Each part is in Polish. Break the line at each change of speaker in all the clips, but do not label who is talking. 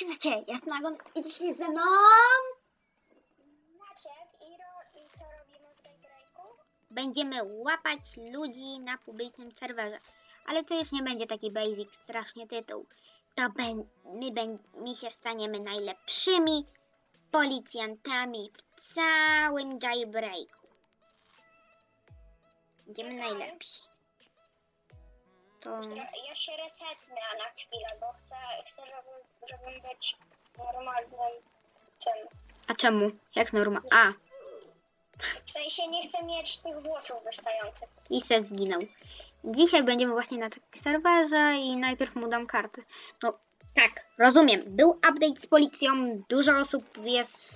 chcecie? Jasna Nagon i dzisiaj ze mną
Maciek, Iro i co robimy w tej breaku?
będziemy łapać ludzi na publicznym serwerze. Ale to już nie będzie taki basic strasznie tytuł. To ben, my, ben, my się staniemy najlepszymi policjantami w całym jailbreaku. Będziemy najlepsi. To...
Ja, się resetnę na chwilę, bo chcę, chcę żebym, żebym być normalnym tym.
A czemu? Jak norma? A,
W sensie nie chcę mieć tych włosów wystających.
i se zginął. Dzisiaj będziemy właśnie na takim serwerze i najpierw mu dam kartę. No tak, rozumiem. Był update z policją, dużo osób jest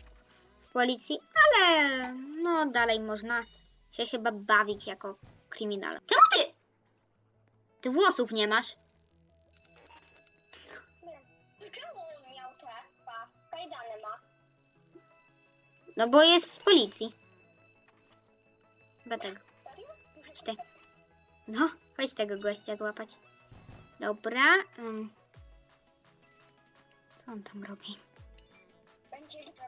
w policji, ale no dalej można się chyba bawić jako kryminal. Czemu ty? Ty włosów nie masz?
Czemu on miał te? Pa, kajdany ma.
No bo jest z policji. Chyba tego.
Serio?
Ty. No, chodź tego gościa złapać. Dobra. ym. Co on tam robi?
Będzie lipa.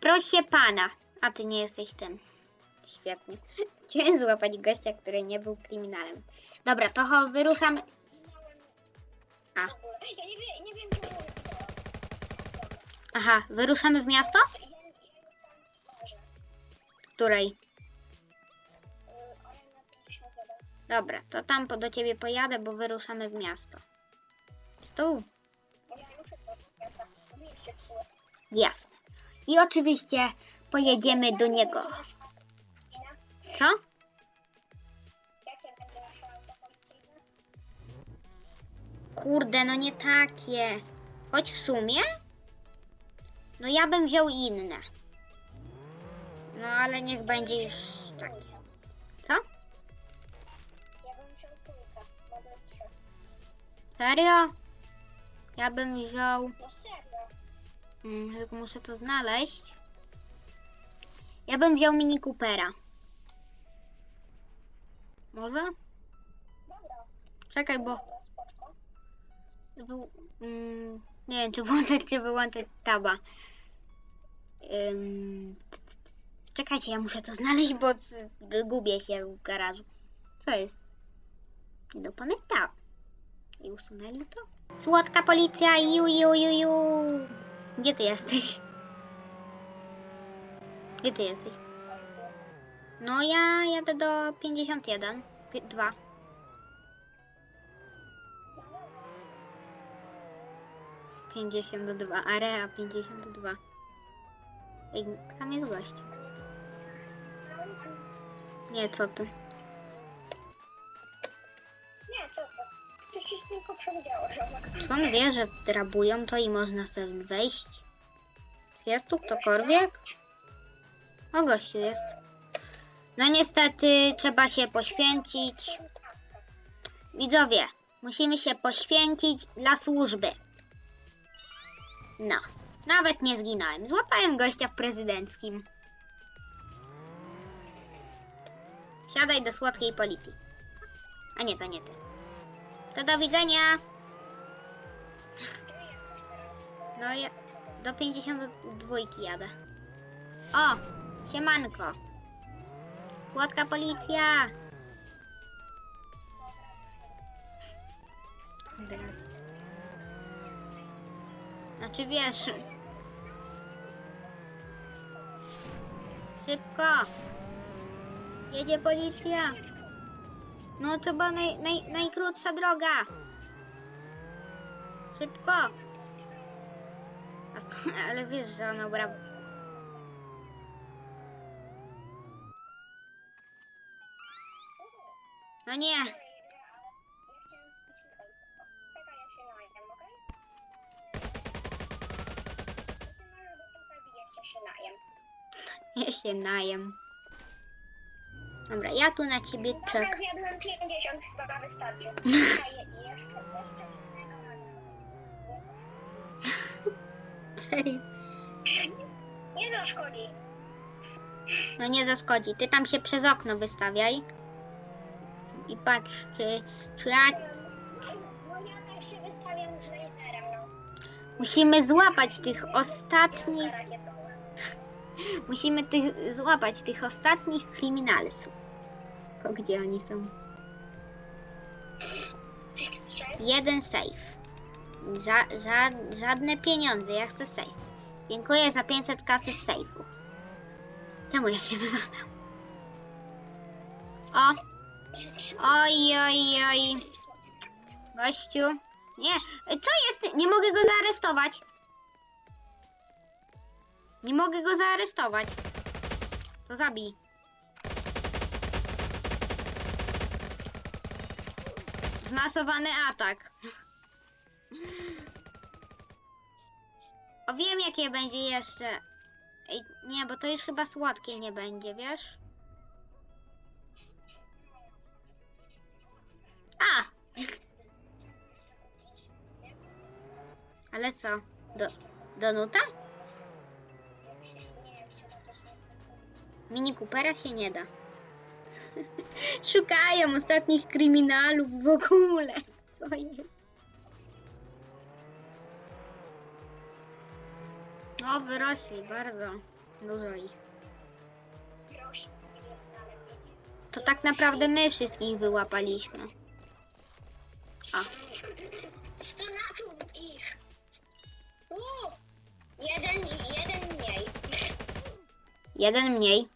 Proszę pana. A ty nie jesteś tym. Świetnie. Chciałem złapać gościa, który nie był kryminalem. Dobra, to cho, wyruszamy. A.
Ja nie, nie wiem.
Aha, wyruszamy w miasto? Której?
Arena 51.
Dobra, to tam po, do ciebie pojadę, bo wyruszamy w miasto. Tu. Jasne. I oczywiście pojedziemy do niego. Co?
Jakie będzie nasze policyjne?
Kurde, no nie takie. Choć w sumie? No ja bym wziął inne. No ale niech będzie już takie. Co?
Ja bym wziął trójkę.
Serio? Ja bym wziął...
No serio.
Mm, tylko muszę to znaleźć. Ja bym wziął Mini Coopera. Może?
Dobra,
Czekaj, bo...
dobra, spoczko.
Mm, nie wiem, czy włączyć, czy wyłączyć taba. Ym... Czekajcie, ja muszę to znaleźć, bo gubię się w garażu. Co jest? Nie dopamiętałam. I usunęli to? Słodka policja, ju, ju, ju, ju. Gdzie ty jesteś? Gdzie ty jesteś? No ja jadę do 51. Pi- Dwa. Pięćdziesiąt dwa, area pięćdziesiąt dwa. Ej, tam jest gość. Nie, co ty?
Nie, co to? Coś ci tylko przewidziało,
Czy on wie, że drabują to i można sobie wejść? Czy Jest tu ktokolwiek? O, gościu jest. No niestety, trzeba się poświęcić. Widzowie, musimy się poświęcić dla służby. No, nawet nie zginąłem. Złapałem gościa w prezydenckim. Siadaj do słodkiej policji. A nie, to nie ty. To do widzenia. No ja do 52 jadę. O, siemanko. Słodka policja. Znaczy wiesz. Szybko. Jedzie policja. No trzeba naj, naj, najkrótsza droga. Szybko. Ale wiesz, że ona brała. No nie.
Ja się najem.
Dobra, ja tu na ciebie
Dobra,
czekam.
zjadłem 50, to wystarczy. Jeszcze, jeszcze.
Serio.
Nie zaszkodzi.
No nie zaszkodzi. Ty tam się przez okno wystawiaj. I patrz, czy, czy ja...
No ja tak się wystawiam z laserem.
Musimy złapać tych ostatnich. Musimy tych, złapać tych ostatnich kryminalsów. Ko- Gdzie oni są?
Tych trzech?
Jeden safe. Ża, ża, żadne pieniądze, ja chcę safe. Dziękuję za 500 kasy w sejfu. Czemu ja się wywalam? O! Oj, oj, oj. Gościu. Nie, co jest? Nie mogę go zaaresztować. Nie mogę go zaaresztować. To zabij. Zmasowany atak. O wiem jakie będzie jeszcze. Ej, nie, bo to już chyba słodkie nie będzie, wiesz? Ale co? Do, do nuta?
Nie wiem, czy to też nie
Mini Coopera się nie da. Szukają ostatnich kryminalów w ogóle. Co jest? No, wyrośli bardzo. Dużo ich. To tak naprawdę my wszystkich wyłapaliśmy. A,
ich. U, jeden i jeden mniej.
jeden mniej.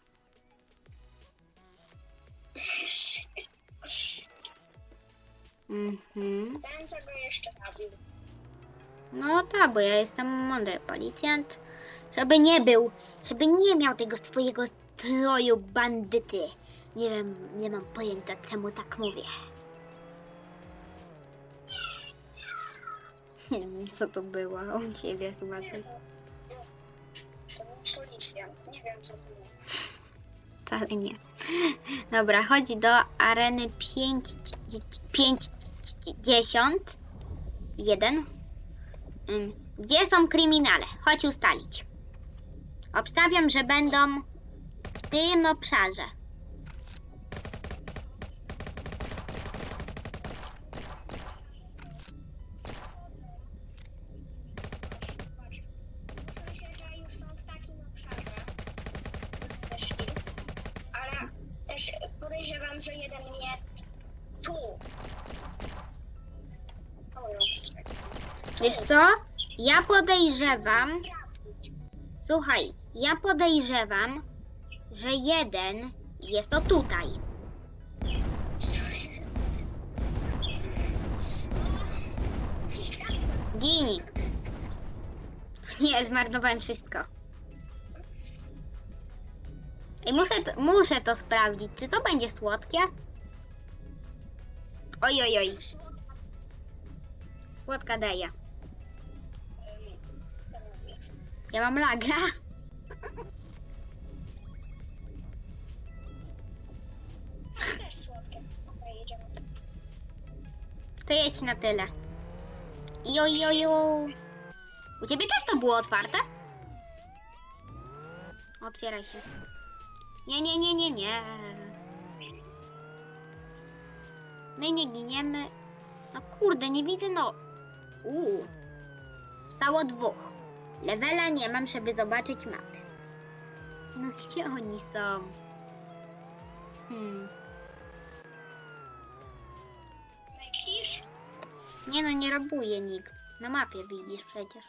Mhm.
Ten tego jeszcze zabił.
No tak, bo ja jestem mądry policjant. Żeby nie był, żeby nie miał tego swojego stroju bandyty. Nie wiem, nie mam pojęcia czemu tak mówię. Nie wiem co to było, on siebie chyba coś.
To był policjant. Nie wiem co to jest.
Wcale nie. Dobra, chodź do areny 5, 50. Jeden. Ym, Gdzie są kryminale? Chodź ustalić. Obstawiam, że będą w tym obszarze. Co? Ja podejrzewam, słuchaj, ja podejrzewam, że jeden jest o tutaj. Gini. Nie, zmarnowałem wszystko. Ej, muszę to, muszę to sprawdzić. Czy to będzie słodkie? Oj, oj, oj. Słodka daje. Ja mam laga. To jedź na tyle. Jo. U ciebie też to było otwarte? Otwieraj się. Nie, nie, nie, nie, nie. My nie giniemy. No kurde, nie widzę no. Uuu. Stało dwóch. Levela nie mam, żeby zobaczyć mapy. No gdzie oni są? Hmm.
Myślisz?
Nie no, nie rabuje nikt. Na mapie widzisz przecież.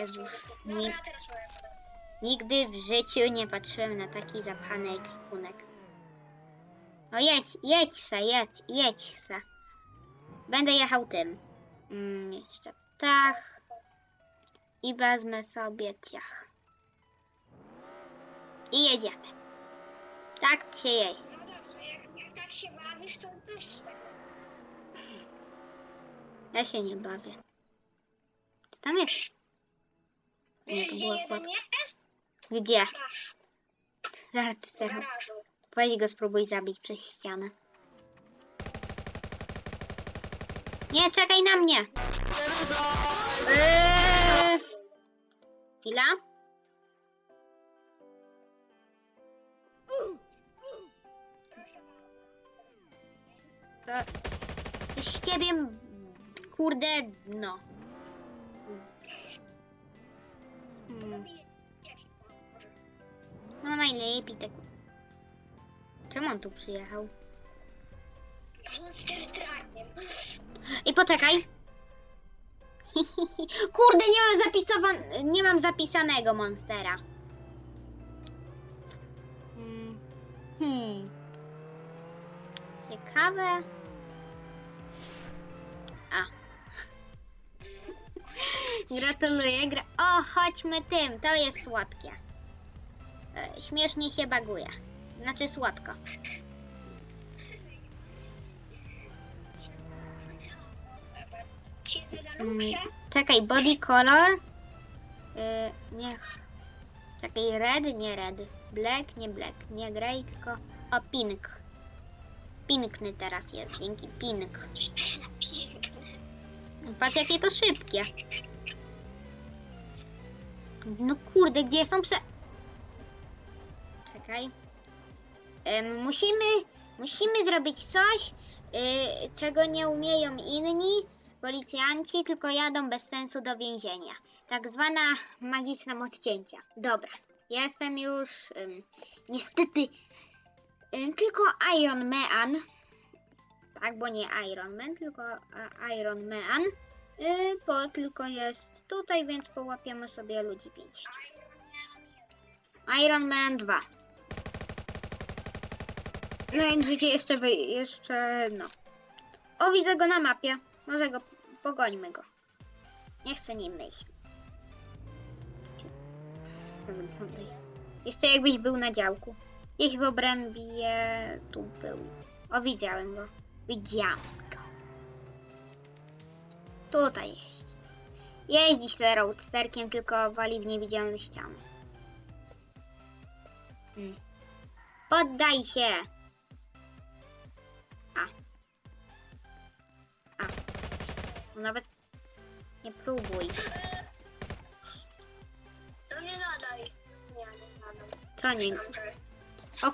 Jezus,
Dobra,
nikt,
teraz moja kolej.
nigdy w życiu nie patrzyłem na taki zapchany ekwipunek. No jedź, jedź se, jedź, jedź se. Będę jechał tym. Mm, jeszcze tak. I wezmę sobie ciach. I jedziemy. Tak się jeździ.
No dobrze, jak, jak tak się bawisz, to też się tak
Ja się nie bawię. Co tam jest? Nie,
Wiesz, gdzie
było
jeden jest?
Gdzie?
Masz.
Żarty
W
serio.
garażu.
Weź go spróbuj zabić przez ścianę. Nie, czekaj na mnie! Eee... Chwila. Co? Z ciebie... kurde, no. Hmm. No najlepiej tak. Czemu on tu przyjechał?
Truckiem.
I poczekaj. Kurde, nie mam zapisowan... nie mam zapisanego monstera. Hmm. hmm. Ciekawe. A. Gratuluję. Gra... O, chodźmy tym. To jest słodkie. E, śmiesznie się baguje. Znaczy słodko. Czekaj, body color. Yy, niech. Czekaj, red, nie red. Black, nie black. Nie grey, tylko. O, pink. Pinkny teraz jest, dzięki pink. Patrz, jakie to szybkie. No kurde, gdzie są prze... Czekaj. Ym, musimy, musimy zrobić coś, yy, czego nie umieją inni policjanci, tylko jadą bez sensu do więzienia. Tak zwana magiczna moc cięcia. Dobra, jestem już ym, niestety ym, tylko Iron Man. Tak, bo nie Iron Man, tylko a, Iron Man. Yy, tylko jest tutaj, więc połapiemy sobie ludzi pięć. Iron Man 2. No i życie jeszcze wy, jeszcze no. O, widzę go na mapie. Może go pogońmy go. Nie chcę nim iść. Jeszcze jakbyś był na działku. Gdzieś w obrębie tu był. O, widziałem go. Widziałem go. Tutaj jest. Jeździ z roadsterkiem, tylko wali w niewidzialne ściany. Hmm. Poddaj się! A. Nawet nie próbuj.
No nie gadaj. Nie, nie gadaj.
Co nie? O,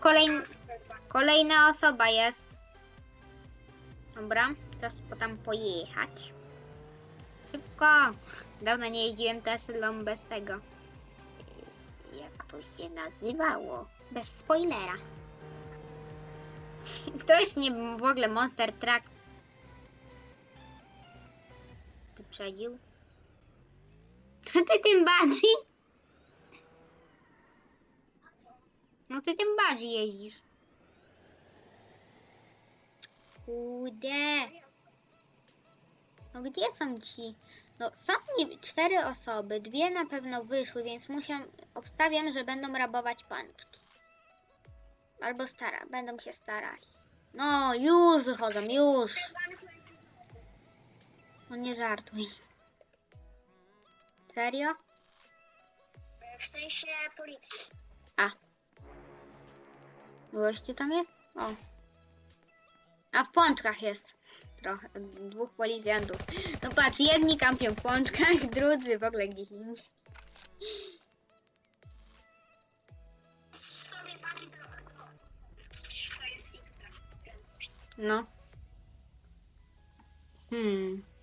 kolejna osoba jest. Dobra, teraz po tam pojechać. Szybko! Dawno nie jeździłem Teslą bez tego. Jak to się nazywało? Bez spoilera. Ktoś mnie w ogóle Monster Truck wyprzedził. To ty tym bardziej? No ty tym bardziej jeździsz. Kurde. No gdzie są ci? No są cztery osoby, dwie na pewno wyszły, więc muszę, obstawiam, że będą rabować pączki. Albo stara, będą się starali. No, już wychodzą, już. No nie żartuj. Serio?
W sensie policji.
A. Gościu tam jest? O. A w pączkach jest. Trochę. Dwóch policjantów. No patrz, jedni kampią w pączkach, drudzy w ogóle gdzieś indziej. No. Hmm.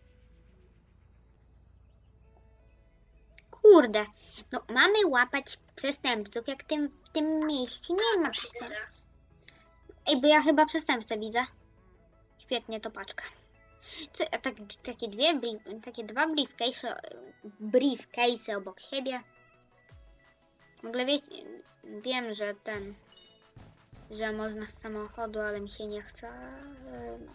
Kurde. No mamy łapać przestępców, jak tym, w tym mieście nie ma przestępców. Ej, bo ja chyba przestępcę widzę. Świetnie, to paczka. Co, a tak, takie dwie, takie dwa briefcase, briefcase obok siebie. W ogóle wie, wiem, że ten, że można z samochodu, ale mi się nie chce e, no,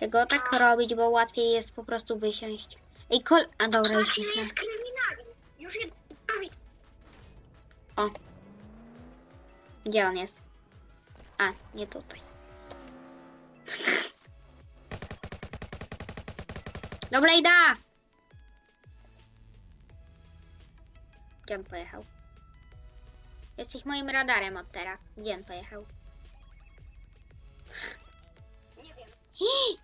tego tak robić, bo łatwiej jest po prostu wysiąść. Ej, kol... A dobra, już
jest kryminalizm. Jest... Dawid,
O. Gdzie on jest? A, nie tutaj. Dobra, ida! Gdzie on pojechał? Jesteś moim radarem od teraz. Gdzie on pojechał?
Nie wiem.
Hi!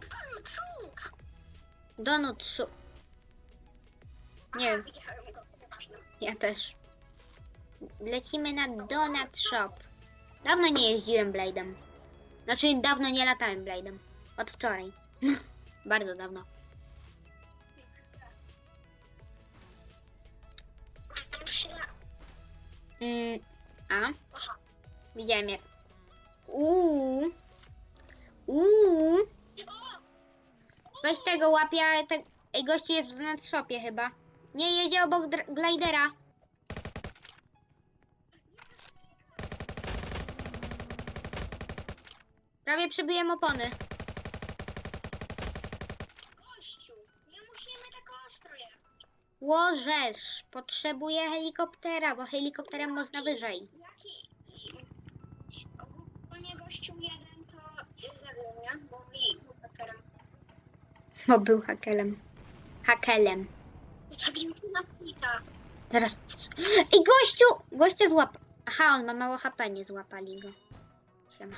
Pan Czuk!
Donut Shu. Nie wiem. Ja też. Lecimy na Donut Shop. Dawno nie jeździłem Blade'em. Znaczy, dawno nie latałem Blade'em. Od wczoraj. Bardzo dawno. Mm, a? Widziałem jak... Uuu. Uuu. Weź tego łapia, te... Ej, gościu jest w nadshopie chyba. Nie, jedzie obok glidera. Prawie przebiłem opony.
Gościu, nie musimy tak ostro jechać.
Łożesz, potrzebuję helikoptera, bo helikopterem można wyżej.
Jaki... Ogólnie gościu jeden to mnie, bo mi bohaterem.
Bo był hakelem. Hakelem.
Zabił na pita.
Teraz. Ej, gościu! Gościa złap. Aha, on ma mało HP, nie złapali go. Siema.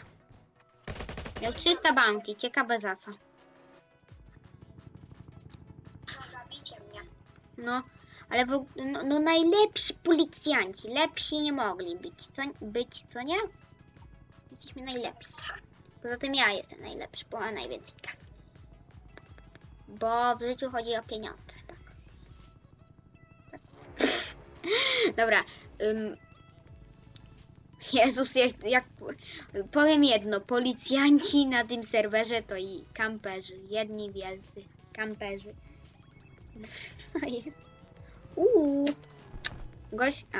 Miał 300 banki, ciekawe za co.
No zabicie mnie.
No, ale w, no, no najlepsi policjanci, lepsi nie mogli być, co, być, co nie? Jesteśmy najlepsi. Poza tym ja jestem najlepszy, bo mam najwięcej kasy. Bo w życiu chodzi o pieniądze, Dobra. Ym. Jezus, jak, jak powiem jedno, policjanci na tym serwerze to i kamperzy, jedni wielcy kamperzy. Co jest? Uuu. Gość. A.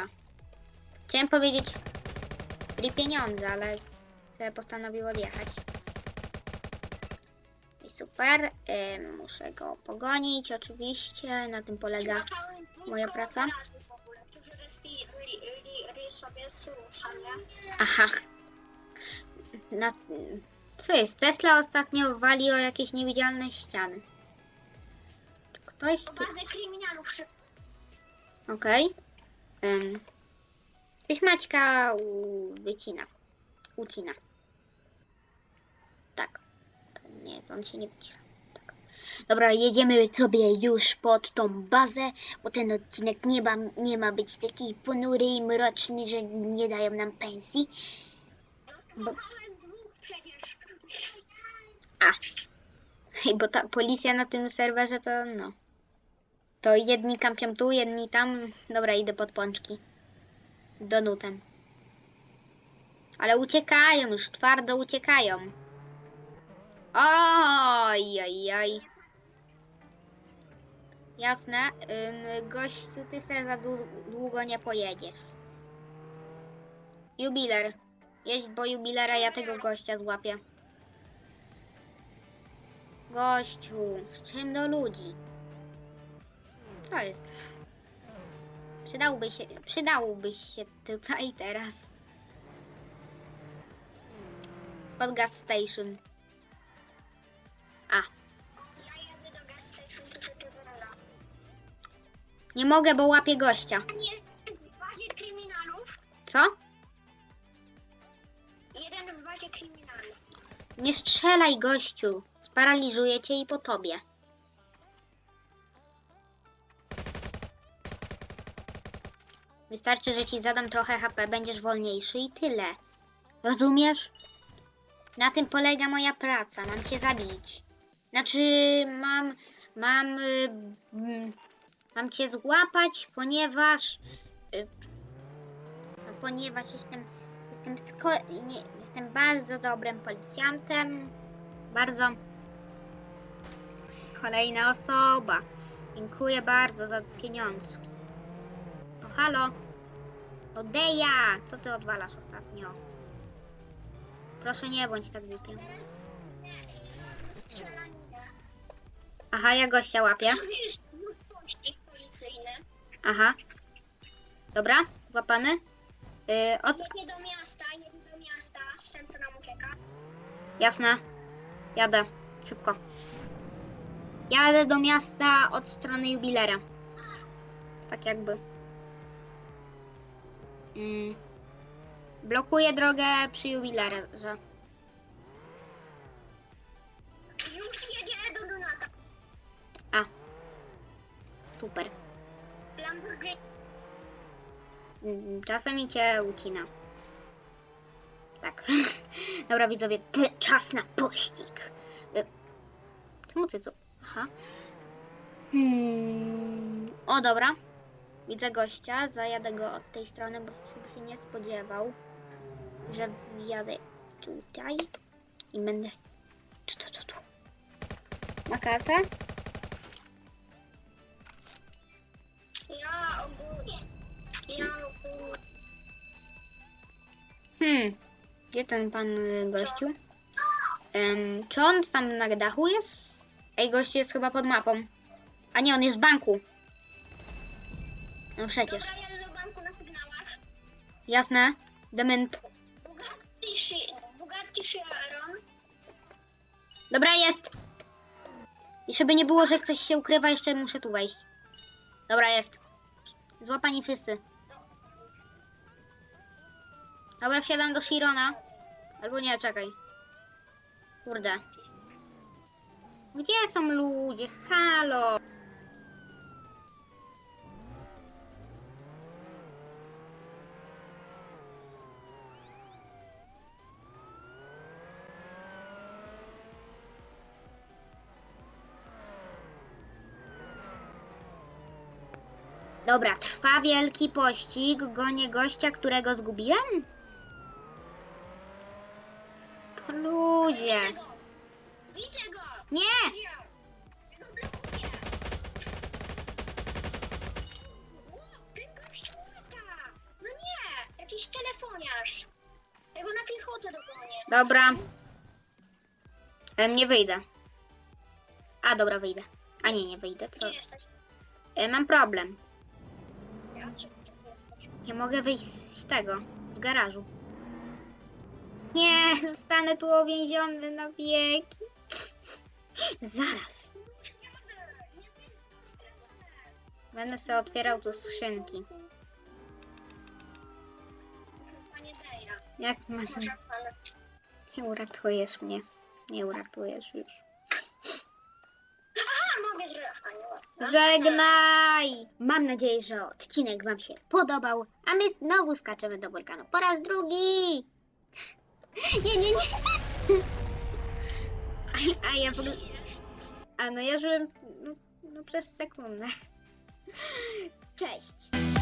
Chciałem powiedzieć pri pieniądze, ale sobie postanowił odjechać. I super. Ym, muszę go pogonić, oczywiście. Na tym polega. Moja praca? Aha. Na... Co jest? Tesla ostatnio wali o jakieś niewidzialne ściany. Ktoś tu...
bazy kryminalów szybko.
Okej. Okay. Ktoś Maćka u... wycina. Ucina. Tak. To nie, on się nie wycina. Dobra, jedziemy sobie już pod tą bazę, bo ten odcinek nie ma, nie ma być taki ponury i mroczny, że nie dają nam pensji. Bo-. A. Bo ta policja na tym serwerze to no. To jedni kampią tu, jedni tam. Dobra, idę pod pączki. Do nutem. Ale uciekają, już twardo uciekają. Oj, oj, oj. Jasne. Ym, gościu, ty sobie za dłu- długo nie pojedziesz. Jubiler. Jeźdź, bo jubilera ja tego gościa złapię. Gościu, z czym do ludzi? Co jest? Przydałby się, przydałbyś się tutaj teraz. Pod gas station. Nie mogę, bo łapię gościa.
Nie w bazie kryminalów.
Co?
Jeden w bazie kryminalów.
Nie strzelaj, gościu. Sparaliżuję cię i po tobie. Wystarczy, że ci zadam trochę HP, będziesz wolniejszy i tyle. Rozumiesz? Na tym polega moja praca. Mam cię zabić. Znaczy, mam. Mam. y, mm, mam cię złapać, ponieważ. y, no, ponieważ jestem. Jestem, nie, jestem bardzo dobrym policjantem. Bardzo. Kolejna osoba. Dziękuję bardzo za pieniążki. No halo. Odeja! Co ty odwalasz ostatnio? Proszę nie bądź tak
strzelaninę.
Aha, ja gościa łapię. Aha. Dobra, łapany. Yy, od...
Jedzie do miasta, jedzie do miasta, ten co nam ucieka.
Jasne. Jadę. Szybko. Jadę do miasta od strony jubilera. Tak jakby. Mm. Blokuję drogę przy jubilerze.
Już jedzie do Donata.
A. Super. Mm, Czasami cię ucina. Tak. Dobra widzowie, ty, czas na pościg. Y, Czemu ty tu? Aha. Hmm. O, dobra. Widzę gościa, zajadę go od tej strony, bo się nie spodziewał, że wjadę tutaj i będę tu, tu, tu, tu. Ma kartę? Hmm. Gdzie ten pan y, gościu? Em, czy on tam na dachu jest? Ej, gościu jest chyba pod mapą. A nie, on jest w banku. No przecież.
Dobra, jadę do banku na sygnałach.
Jasne. Dement.
Bugatti Chiron.
Dobra, jest. I żeby nie było, że ktoś się ukrywa, jeszcze muszę tu wejść. Dobra, jest. Złapani wszyscy. Dobra, wsiadam do Shirona. Albo nie, czekaj. Kurde. Gdzie są ludzie? Halo! Dobra, trwa wielki pościg. Gonię gościa, którego zgubiłem? To ludzie.
Widzę go!
Nie!
No nie! Jakiś telefoniarz. Ja go na piechotę dogonię.
Dobra. Em, nie wyjdę. A, dobra, wyjdę. A nie, nie wyjdę. Co?
Gdzie
mam problem. Nie mogę wyjść z tego, z garażu. Nie, zostanę tu uwięziony na wieki. Zaraz. Będę sobie otwierał tu skrzynki. Jak masz... Nie uratujesz mnie. Nie uratujesz już. Żegnaj! Mam nadzieję, że odcinek Wam się podobał, a my znowu skaczemy do wulkanu po raz drugi! Nie, nie, nie! A, a ja w ogóle... A no ja żyłem no, no przez sekundę. Cześć!